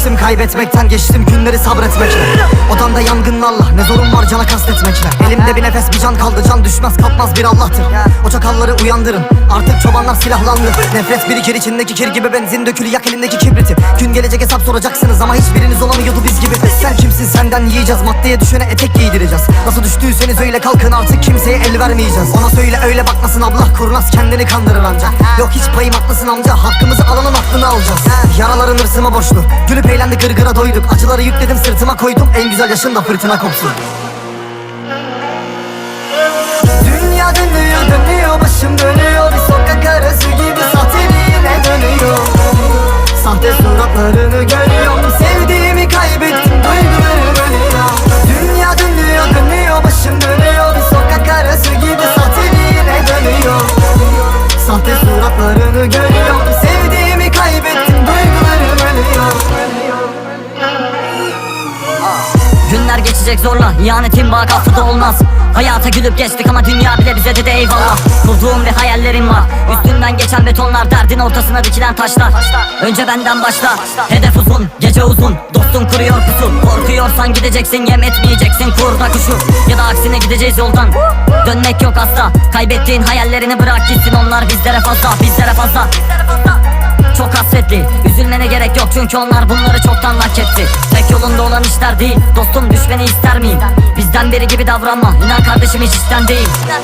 Vazgeçtim kaybetmekten geçtim. Günleri sabretmekle Odamda yangınlarla ne zorun var cana kastetmekle. Elimde bir nefes bir can kaldı can düşmez kalkmaz bir Allah'tır. O çakalları uyandırın artık çobanlar silahlandı. Nefret birikir içindeki kir gibi benzin dökülü yak elindeki kibriti. Gün gelecek hesap soracaksınız ama hiçbiriniz olamıyordu biz gibi. Sen kimsin senden yiyeceğiz maddeye düşene etek giydireceğiz. Nasıl düştüyseniz öyle kalkın artık kimseye el vermeyeceğiz. Ona söyle öyle bakmasın abla kurnaz kendini kandırır ancak. Yok hiç payım haklısın amca hakkımızı alanın aklını alacağız. Yaraların hırsıma boşlu Gülüp eğlendik gırgıra doyduk. Acıları yükledim sırtıma koydum En güzel yaşında fırtına kopsun. Dünya dönüyor Geçecek zorla. İhanetin vakası da olmaz. Hayata gülüp geçtik ama dünya bile bize dedi eyvallah. Kurduğum ve hayallerim var. Üstünden geçen betonlar derdin ortasına dikilen taşlar. Önce benden başla. Hedef uzun gece uzun. Dostun kuruyor pusu Korkuyorsan gideceksin yem etmeyeceksin. Kurda kuşu. Ya da aksine gideceğiz yoldan. Dönmek yok asla. Kaybettiğin hayallerini bırak gitsin. Onlar bizlere fazla Bizlere fazla. Çok hasretli Üzülmene gerek yok çünkü onlar bunları çoktan hak etti. Tek yolunda olan işler değil Dostum düşmeni ister miyim? Bizden biri gibi davranma İnan kardeşim hiç işten değil Dünya